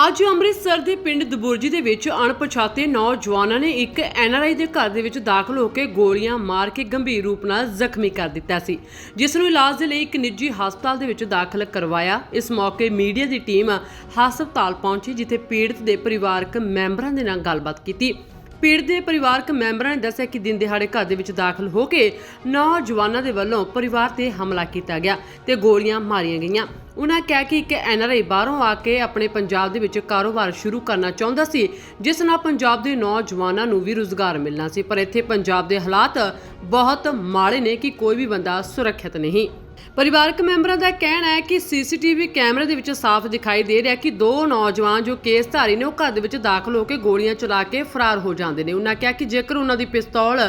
ਅੱਜ ਅੰਮ੍ਰਿਤਸਰ ਦੇ ਪਿੰਡ ਦਬੁਰਜੀ ਦੇ ਵਿੱਚ ਅਣਪਛਾਤੇ ਨੌਜਵਾਨਾਂ ਨੇ ਇੱਕ ਐਨਆਰਆਈ ਦੇ ਘਰ ਦੇ ਵਿੱਚ ਦਾਖਲ ਹੋ ਕੇ ਗੋਲੀਆਂ ਮਾਰ ਕੇ ਗੰਭੀਰ ਰੂਪ ਨਾਲ ਜ਼ਖਮੀ ਕਰ ਦਿੱਤਾ ਸੀ, ਜਿਸ ਨੂੰ ਇਲਾਜ ਦੇ ਲਈ ਇੱਕ ਨਿੱਜੀ ਹਸਪਤਾਲ ਦੇ ਵਿੱਚ ਦਾਖਲ ਕਰਵਾਇਆ। ਇਸ ਮੌਕੇ ਮੀਡੀਆ ਦੀ ਟੀਮ ਹਸਪਤਾਲ ਪਹੁੰਚੀ, ਜਿੱਥੇ ਪੀੜਤ ਦੇ ਪਰਿਵਾਰਕ ਮੈਂਬਰਾਂ ਦੇ ਨਾਲ ਗੱਲਬਾਤ ਕੀਤੀ। ਪੀੜਤ ਦੇ ਪਰਿਵਾਰਕ ਮੈਂਬਰਾਂ ਨੇ ਦੱਸਿਆ ਕਿ ਦਿਨ ਦਿਹਾੜੇ ਘਰ ਦੇ ਵਿੱਚ ਦਾਖਲ ਹੋ ਕੇ ਨੌਜਵਾਨਾਂ ਦੇ ਵੱਲੋਂ ਪਰਿਵਾਰ ਤੇ ਹਮਲਾ ਕੀਤਾ ਗਿਆ ਤੇ ਗੋਲੀਆਂ ਮਾਰੀਆਂ ਗਈਆਂ। ਉਹਨਾਂ ਕਿਹਾ ਕਿ ਇੱਕ ਐਨਆਰਆਈ ਬਾਹਰੋਂ ਆ ਕੇ ਆਪਣੇ ਪੰਜਾਬ ਦੇ ਵਿੱਚ ਕਾਰੋਬਾਰ ਸ਼ੁਰੂ ਕਰਨਾ ਚਾਹੁੰਦਾ ਸੀ, ਜਿਸ ਨਾਲ ਪੰਜਾਬ ਦੇ ਨੌਜਵਾਨਾਂ ਨੂੰ ਵੀ ਰੁਜ਼ਗਾਰ ਮਿਲਣਾ ਸੀ। ਪਰ ਇੱਥੇ ਪੰਜਾਬ ਦੇ ਹਾਲਾਤ ਬਹੁਤ ਮਾੜੇ ਨੇ ਕਿ ਕੋਈ ਵੀ ਬੰਦਾ ਸੁਰੱਖਿਅਤ ਨਹੀਂ। ਪਰਿਵਾਰਕ ਮੈਂਬਰਾਂ ਦਾ ਕਹਿਣਾ ਹੈ ਕਿ ਸੀਸੀਟੀਵੀ ਕੈਮਰੇ ਦੇ ਵਿੱਚ ਸਾਫ਼ ਦਿਖਾਈ ਦੇ ਰਿਹਾ ਕਿ ਦੋ ਨੌਜਵਾਨ ਜੋ ਕੇਸਧਾਰੀ ਨੇ, ਉਹ ਘਰ ਦੇ ਵਿੱਚ ਦਾਖਲ ਹੋ ਕੇ ਗੋਲੀਆਂ ਚਲਾ ਕੇ ਫਰਾਰ ਹੋ ਜਾਂਦੇ ਨੇ। ਉਹਨਾਂ ਕਿਹਾ ਕਿ ਜੇਕਰ ਉਹਨਾਂ ਦੀ ਪਿਸਤੌਲ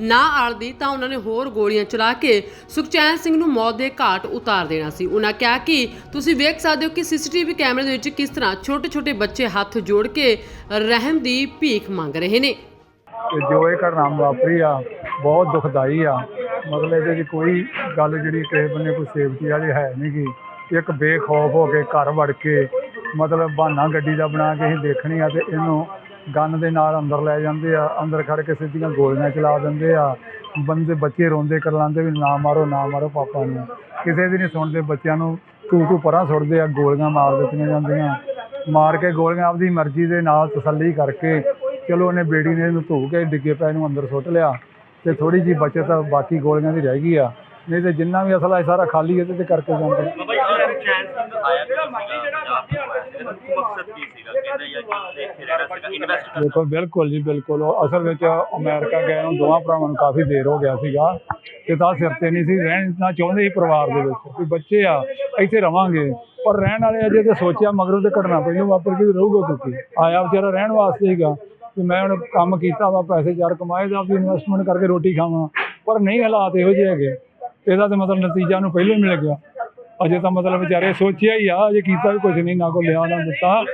ਨਾ ਆਲਦੀ ਤਾਂ ਉਹਨਾਂ ਨੇ ਹੋਰ ਗੋਲੀਆਂ ਚਲਾ ਕੇ ਸੁਖਚੈਨ ਸਿੰਘ ਨੂੰ ਮੌਤ ਦੇ ਘਾਟ ਉਤਾਰ ਦੇਣਾ ਸੀ। ਉਹਨਾਂ ਕਿਹਾ ਕਿ ਤੁਸੀਂ ਵੇਖ ਸਕਦੇ ਹੋ ਕਿ ਸੀਸੀਟੀਵੀ ਕੈਮਰੇ ਦੇ ਵਿੱਚ ਕਿਸ ਤਰ੍ਹਾਂ ਛੋਟੇ-ਛੋਟੇ ਬੱਚੇ ਹੱਥ ਜੋੜ ਕੇ ਰਹਿਮ ਦੀ ਭੀਖ ਮੰਗ ਰਹੇ ਨੇ। ਤੇ ਜੋ ਇਹ ਘਟਨਾ ਵਾਪਰੀ ਆ, ਬਹੁਤ ਦੁਖਦਾਈ ਆ। ਮਤਲਬ ਇਹਦੇ 'ਚ ਕੋਈ ਗੱਲ ਜਿਹੜੀ ਕਿਸੇ ਬੰਨੇ ਕੋਈ ਸੇਫਟੀ ਵਾਲੀ ਹੈ ਨਹੀਂ ਗੀ। ਇੱਕ ਬੇਖੌਫ ਹੋ ਕੇ ਘਰ ਵੜ ਕੇ ਮਤਲਬ ਬਹਾਨਾ ਗੱਡੀ ਦਾ ਬਣਾ ਕੇ ਅਸੀਂ ਦੇਖਣੀ ਆ ਤੇ ਇਹਨੂੰ ਗੰਨ ਦੇ ਨਾਲ ਅੰਦਰ ਲੈ ਜਾਂਦੇ ਆ, ਅੰਦਰ ਖੜ ਕੇ ਸਿੱਧੀਆਂ ਗੋਲੀਆਂ ਚਲਾ ਦਿੰਦੇ ਆ। ਬੰਦੇ ਬੱਚੇ ਰੋਂਦੇ, ਕਰਲਾਉਂਦੇ ਵੀ ਨਾ ਮਾਰੋ ਨਾ ਮਾਰੋ ਪਾਪਾ ਨੂੰ। ਕਿਸੇ ਦੀ ਨਹੀਂ ਸੁਣਦੇ, ਬੱਚਿਆਂ ਨੂੰ ਤੂੰ ਤੂੰ ਪਰਾਂ ਸੁੱਟਦੇ ਆ ਗੋਲੀਆਂ ਮਾਰ ਦਿੱਤੀਆਂ ਜਾਂਦੀਆਂ। ਮਾਰ ਕੇ ਗੋਲੀਆਂ ਆਪਦੀ ਮਰਜ਼ੀ ਦੇ ਨਾਲ ਤਸੱਲੀ ਕਰਕੇ ਚਲੋ ਉਹਨੇ ਬੇੜੀ ਨੇ ਇਹਨੂੰ ਧੂ ਕੇ ਡਿੱਗੇ ਪੈ ਨੂੰ ਅੰਦਰ ਸੁੱਟ ਲਿਆ ਤੇ ਥੋੜੀ ਜੀ ਬਚਤ ਬਾਕੀ ਗੋਲੀਆਂ ਦੀ ਰਹਿ ਗਈ ਆ। ਨਹੀਂ ਤੇ ਜਿੰਨਾ ਵੀ ਅਸਲਾ ਸਾਰਾ ਖਾਲੀ ਇਹਦੇ ਤੇ ਕਰਕੇ ਜਾਂਦੇ। ਦੇਖੋ ਬਿਲਕੁਲ ਜੀ ਬਿਲਕੁਲ ਅਸਲ ਵਿੱਚ ਅਮਰੀਕਾ ਗਏ ਨੂੰ ਦੋਵਾਂ ਭਰਾਵਾਂ ਨੂੰ ਕਾਫੀ ਦੇਰ ਹੋ ਗਿਆ ਸੀਗਾ। ਤੇ ਤਾਂ ਸਿਰ ਤੇ ਨਹੀਂ ਸੀ ਰਹਿਣਾ ਚਾਹੁੰਦੇ ਸੀ ਪਰਿਵਾਰ ਦੇ ਵਿੱਚ। ਵੀ ਬੱਚੇ ਆ ਇੱਥੇ ਰਵਾਂਗੇ। ਪਰ ਰਹਿਣ ਵਾਲੇ ਅਜੇ ਤੇ ਸੋਚਿਆ ਮਗਰੋਂ ਤੇ ਘਟਨਾ ਪਹਿਲਾਂ ਵਾਪਰ ਕੇ ਰਹੂਗਾ ਕਿਉਂਕਿ ਆਇਆ ਵਿਚਾਰਾ ਰਹਿਣ ਵਾਸਤੇ ਸੀਗਾ ਕਿ ਮੈਂ ਹੁਣ ਕੰਮ ਕੀਤਾ ਵਾ, ਪੈਸੇ ਚਾਰ ਕਮਾਏ ਦਾ ਵੀ ਇਨਵੈਸਟਮੈਂਟ ਕਰਕੇ ਰੋਟੀ ਖਾਵਾਂ। ਪਰ ਨਹੀਂ ਹਾਲਾਤ ਇਹੋ ਜਿਹੇ ਹੈਗੇ। ਇਹਦਾ ਤੇ ਮਤਲਬ ਨਤੀਜਾ ਨੂੰ ਪਹਿਲਾਂ ਹੀ ਮਿਲ ਗਿਆ। ਅਜੇ ਤਾਂ ਮਤਲਬ ਵਿਚਾਰੇ ਸੋਚਿਆ ਹੀ ਆ, ਅਜੇ ਕੀਤਾ ਵੀ ਕੁਝ ਨਹੀਂ, ਨਾ ਕੋਈ ਲਿਆ, ਨਾ ਦਿੱਤਾ।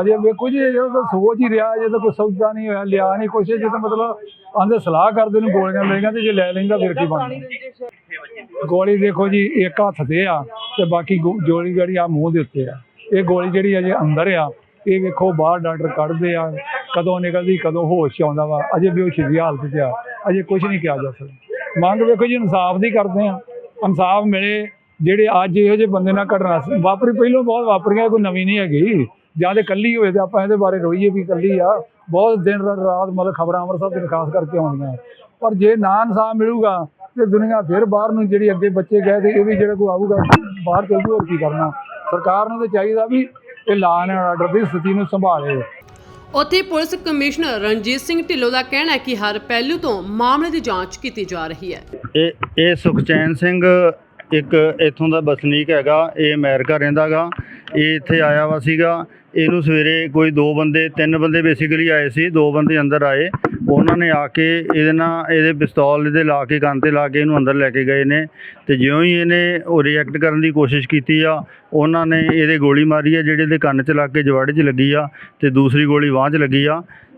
ਅਜੇ ਵੇਖੋ ਜੀ ਇਹ ਤਾਂ ਸੋਚ ਹੀ ਰਿਹਾ ਜੇ ਤਾਂ ਕੋਈ ਸੌਦਾ ਨਹੀਂ ਹੋਇਆ, ਲਿਆ ਨਹੀਂ ਕੁਛ ਜੇ ਤਾਂ ਮਤਲਬ ਆਂਦੇ ਸਲਾਹ ਕਰਦੇ ਨੂੰ, ਗੋਲੀਆਂ ਮਿਲ ਗਈਆਂ ਤੇ ਜੇ ਲੈ ਲੈਂਦਾ ਫਿਰ ਕੀ ਬਣਦਾ? ਗੋਲੀ ਦੇਖੋ ਜੀ, ਇੱਕ ਹੱਥ ਤੇ ਆ ਤੇ ਬਾਕੀ ਗੋ- ਗੋਲੀ ਜਿਹੜੀ ਆ ਮੂੰਹ ਦੇ ਉੱਤੇ ਆ। ਇਹ ਗੋਲੀ ਜਿਹੜੀ ਅਜੇ ਅੰਦਰ ਆ, ਇਹ ਵੇਖੋ ਬਾਹਰ ਡਾਕਟਰ ਕੱਢਦੇ ਆ, ਕਦੋਂ ਨਿਕਲਦੀ, ਕਦੋਂ ਹੋਸ਼ 'ਚ ਆਉਂਦਾ ਵਾ, ਅਜੇ ਬੇਹੋਸ਼ੀ ਦੀ ਹਾਲਤ 'ਚ ਆ, ਅਜੇ ਕੁਝ ਨਹੀਂ ਕਿਹਾ ਜਾ ਸਕਦਾ। ਮੰਗ ਵੇਖੋ ਜੀ, ਇਨਸਾਫ ਦੀ ਕਰਦੇ ਆ। ਇਨਸਾਫ ਮਿਲੇ, ਜਿਹੜੇ ਅੱਜ ਇਹੋ ਜਿਹੇ ਬੰਦੇ ਨਾਲ ਘਟਨਾ ਸੀ- ਵਾਪਰੀ, ਪਹਿਲਾਂ ਬਹੁਤ ਵਾਪਰੀਆਂ ਕੋਈ ਨਵੀਂ ਨਹੀਂ ਹੈਗੀ। ਜਾਂ ਤੇ ਕੱਲੀ ਹੋਏ ਤੇ ਆਪਾਂ ਇਹਦੇ ਬਾਰੇ ਰੋਈਏ ਵੀ ਕੱਲੀ ਆ। ਬਹੁਤ ਦਿਨ ਰਾ- ਰਾਤ ਮਤਲਬ ਖਬਰਾਂ ਅੰਮ੍ਰਿਤਸਰ ਤੇ ਖਾਸ ਕਰਕੇ ਆਉਂਦੀਆਂ। ਪਰ ਜੇ ਨਾ ਇਨਸਾਫ ਮਿਲੂਗਾ ਤੇ ਦੁਨੀਆ ਫਿਰ ਬਾਹਰ ਨੂੰ ਜਿਹੜੀ ਅੱਗੇ ਬੱਚੇ ਗਏ ਤੇ ਇਹ ਵੀ ਜਿਹੜਾ ਕੋਈ ਆਊਗਾ ਬਾਹਰ ਚੱਲ ਜੂ ਹੋਰ ਕੀ ਕਰਨਾ? ਸਰਕਾਰ ਨੂੰ ਤਾਂ ਚਾਹੀਦਾ ਵੀ ਇਹ ਲਾ ਐਂਡ ਆਰਡਰ ਦੀ ਸਥਿਤੀ ਨੂੰ ਸੰਭਾਲੇ। ਉੱਥੇ ਪੁਲਿਸ ਕਮਿਸ਼ਨਰ ਰਣਜੀਤ ਸਿੰਘ ਢਿੱਲੋਂ ਦਾ ਕਹਿਣਾ ਹੈ ਕਿ ਹਰ ਪਹਿਲੂ ਤੋਂ ਮਾਮਲੇ ਦੀ ਜਾਂਚ ਕੀਤੀ ਜਾ ਰਹੀ ਹੈ। ਇਹ ਇਹ ਸੁਖਚੈਨ ਸਿੰਘ ਇੱਕ ਇੱਥੋਂ ਦਾ ਵਸਨੀਕ ਹੈਗਾ ਇਹ ਅਮਰੀਕਾ ਰਹਿੰਦਾਗਾ ਇਹ ਇੱਥੇ ਆਇਆ ਵਾ ਸੀਗਾ ਇਹਨੂੰ ਸਵੇਰੇ ਕੋਈ ਦੋ ਬੰਦੇ ਤਿੰਨ ਬੰਦੇ ਬੇਸਿਕਲੀ ਆਏ ਸੀ ਦੋ ਬੰਦੇ ਅੰਦਰ ਆਏ ਉਹਨਾਂ ਨੇ ਆ ਕੇ ਇਹਦੇ ਨਾਲ ਇਹਦੇ ਪਿਸਤੌਲ ਇਹਦੇ ਲਾ ਕੇ ਕੰਨ ਤੇ ਲਾ ਕੇ ਇਹਨੂੰ ਅੰਦਰ ਲੈ ਕੇ ਗਏ ਨੇ ਤੇ ਜਿਉਂ ਹੀ ਇਹਨੇ ਉਹ ਰਿਐਕਟ ਕਰਨ ਦੀ ਕੋਸ਼ਿਸ਼ ਕੀਤੀ ਆ, ਉਹਨਾਂ ਨੇ ਇਹਦੇ ਗੋਲੀ ਮਾਰੀ ਆ, ਜਿਹੜੇ ਇਹਦੇ ਕੰਨ 'ਚ ਲੱਗ ਕੇ ਜਵਾੜੇ 'ਚ ਲੱਗੀ ਆ ਤੇ ਦੂਸਰੀ ਗੋਲੀ ਬਾਂਹ 'ਚ ਲੱਗੀ ਆ।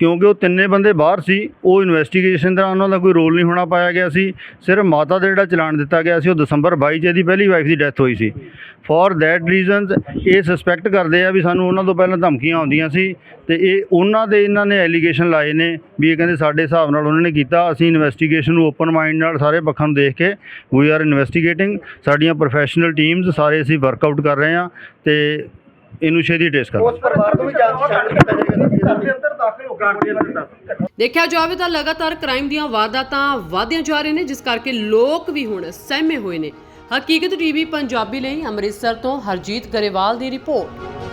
ਕਿਉਂਕਿ ਉਹ ਤਿੰਨੇ ਬੰਦੇ ਬਾਹਰ ਸੀ, ਉਹ ਇਨਵੈਸਟੀਗੇਸ਼ਨ ਦੌਰਾਨ ਉਹਨਾਂ ਦਾ ਕੋਈ ਰੋਲ ਨਹੀਂ ਹੋਣਾ ਪਾਇਆ ਗਿਆ ਸੀ। ਸਿਰਫ ਮਾਤਾ ਦਾ ਜਿਹੜਾ ਚਲਾਨ ਦਿੱਤਾ ਗਿਆ ਸੀ, ਉਹ ਦਸੰਬਰ 22 ਚ ਇਹਦੀ ਪਹਿਲੀ ਵਾਈਫ ਦੀ ਡੈਥ ਹੋਈ ਸੀ। ਫॉर ਦੈਟ ਰੀਜ਼ਨਸ ਇਹ ਸਸਪੈਕਟ ਕਰਦੇ ਆ ਵੀ ਸਾਨੂੰ ਉਹਨਾਂ ਤੋਂ ਪਹਿਲਾਂ ਧਮਕੀਆਂ ਆਉਂਦੀਆਂ ਸੀ ਤੇ ਇਹ ਉਹਨਾਂ ਦੇ ਇਹਨਾਂ ਨੇ ਐਲੀਗੇਸ਼ਨ ਲਾਏ ਨੇ ਵੀ ਇਹ ਕਹਿੰਦੇ ਸਾਡੇ ਹਿਸਾਬ ਨਾਲ ਉਹਨਾਂ ਨੇ ਕੀਤਾ। ਅਸੀਂ ਇਨਵੈਸਟੀਗੇਸ਼ਨ ਨੂੰ ਓਪਨ ਮਾਈਂਡ ਨਾਲ ਸਾਰੇ ਪੱਖਾਂ ਨੂੰ ਦੇਖ ਕੇ ਵੀ ਆਰ ਇਨਵੈਸਟੀਗੇਟਿੰਗ ਸਾਡੀਆਂ ਪ੍ਰੋਫੈਸ਼ਨਲ ਟੀਮਸ ਸਾਰੇ ਅਸੀਂ ਵਰਕਆਊਟ ਕਰ ਰਹੇ ਹਾਂ ਤੇ ਇਹਨੂੰ ਛੇਤੀ ਟੇਸਟ ਕਰ ਪਰਿਵਾਰ ਨੂੰ ਵੀ ਜਾਂਚ ਸ਼ਾਮਿਲ ਕੀਤਾ ਜਾਏਗਾ ਘਰ ਦੇ ਅੰਦਰ ਦਾਖਲ ਹੋ ਕੇ ਦੱਸ ਦੇਖਿਆ ਜਾਵੇ ਤਾਂ ਲਗਾਤਾਰ ਕ੍ਰਾਈਮ ਦੀਆਂ ਵਾਰਦਾਤਾਂ ਵਧਦੀਆਂ ਜਾ ਰਹੀਆਂ ਨੇ ਜਿਸ ਕਰਕੇ ਲੋਕ ਵੀ ਹੁਣ ਸਹਿਮੇ ਹੋਏ ਨੇ। ਹਕੀਕਤ ਟੀਵੀ ਪੰਜਾਬੀ ਲਈ ਅੰਮ੍ਰਿਤਸਰ ਤੋਂ ਹਰਜੀਤ ਗਰੇਵਾਲ ਦੀ ਰਿਪੋਰਟ।